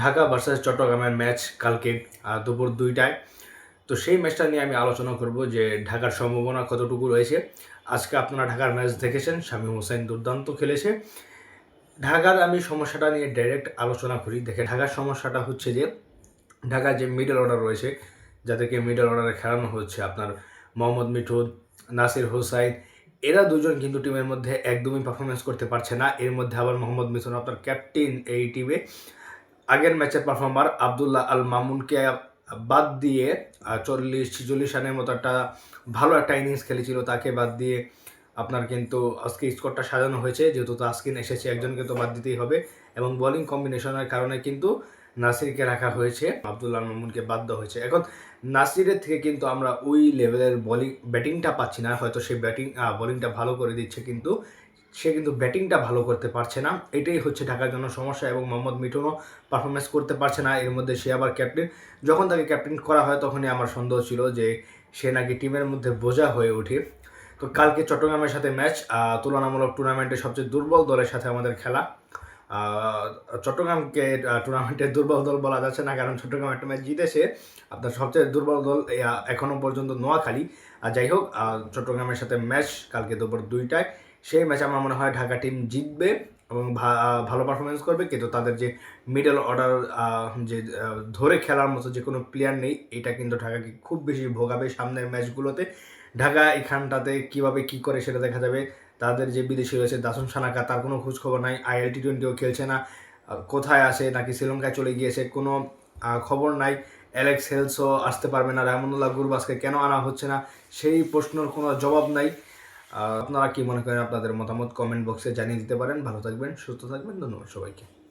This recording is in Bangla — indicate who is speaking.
Speaker 1: ঢাকা ভার্সেস চট্টগ্রামের ম্যাচ কালকে দুপুর দুইটায়। তো সেই ম্যাচটা নিয়ে আমি আলোচনা করব যে ঢাকার সম্ভাবনা কতটুকু রয়েছে। আজকে আপনারা ঢাকার ম্যাচ দেখেছেন, শামীম হোসেন দুর্দান্ত খেলেছে। ঢাকার আমি সমস্যাটা নিয়ে ডাইরেক্ট আলোচনা করি। দেখে ঢাকার সমস্যাটা হচ্ছে যে, ঢাকার যে মিডল অর্ডার রয়েছে যাদেরকে মিডল অর্ডারে খেলানো হচ্ছে আপনার মোহাম্মদ মিঠুন, নাসির হোসাইন, এরা দুজন কিন্তু টিমের মধ্যে একদমই পারফরমেন্স করতে পারছে না। এর মধ্যে আবার মোহাম্মদ মিঠুন আপনার ক্যাপ্টেন এই টিমে আগের ম্যাচের পারফর্মার আবদুল্লাহ আল মামুনকে বাদ দিয়ে চল্লিশ, ছিচল্লিশ রানের মতো একটা ভালো একটা ইনিংস খেলেছিল। তাকে বাদ দিয়ে আপনার কিন্তু আজকে স্কোরটা সাজানো হয়েছে। যেহেতু তাসকিন এসেছে, একজনকে তো বাদ দিতেই হবে। এবং বোলিং কম্বিনেশনের কারণে কিন্তু নাসিরকে রাখা হয়েছে, আবদুল্লাহ মামুনকে বাদ দেওয়া হয়েছে। এখন নাসিরের থেকে কিন্তু আমরা ওই লেভেলের বলিং ব্যাটিংটা পাচ্ছি না। হয়তো সেই ব্যাটিং বোলিংটা ভালো করে দিচ্ছে কিন্তু সে কিন্তু ব্যাটিংটা ভালো করতে পারছে না। এটাই হচ্ছে ঢাকার জন্য সমস্যা এবং মোহাম্মদ মিঠুনও পারফরমেন্স করতে পারছে না। এর মধ্যে সে আবার ক্যাপ্টেন যখন তাকে ক্যাপ্টেন করা হয় তখনই আমার সন্দেহ ছিল যে সে নাকি টিমের মধ্যে বোঝা হয়ে ওঠে। তো কালকে চট্টগ্রামের সাথে ম্যাচ তুলনামূলক টুর্নামেন্টের সবচেয়ে দুর্বল দলের সাথে আমাদের খেলা। চট্টগ্রামকে টুর্নামেন্টের দুর্বল দল বলা যাচ্ছে না কারণ চট্টগ্রাম একটা ম্যাচ জিতেছে। আপনার সবচেয়ে দুর্বল দল আহ, এখনও পর্যন্ত নোয়াখালী। আর যাই হোক চট্টগ্রামের সাথে ম্যাচ কালকে দুপুর দুইটায়। সেই ম্যাচ আমার মনে হয় ঢাকা টিম জিতবে এবং ভালো পারফরমেন্স করবে। কিন্তু তাদের যে মিডল অর্ডার যে ধরে খেলার মতো যে কোনো প্লেয়ার নেই, এটা কিন্তু ঢাকাকে খুব বেশি ভোগাবে সামনের ম্যাচগুলোতে ঢাকা এখানটাতে কীভাবে কি করে সেটা দেখা যাবে। তাদের যে বিদেশি রয়েছে দাসন সানাকা, তার কোনো খোঁজখবর নাই। আইএল টি টোয়েন্টিও খেলছে না। কোথায় আছে? নাকি শ্রীলঙ্কায় চলে গিয়েছে? কোনো খবর নাই। অ্যালেক্স হেলসও আসতে পারবে না। রাহমুল্লাহ গুরবাসকে কেন আনা হচ্ছে না? সেই প্রশ্নের কোনো জবাব নাই। আপনারা কি মনে করেন আপনাদের মতামত কমেন্ট বক্সে জানিয়ে দিতে পারেন। ভালো থাকবেন, সুস্থ থাকবেন, ধন্যবাদ সবাইকে।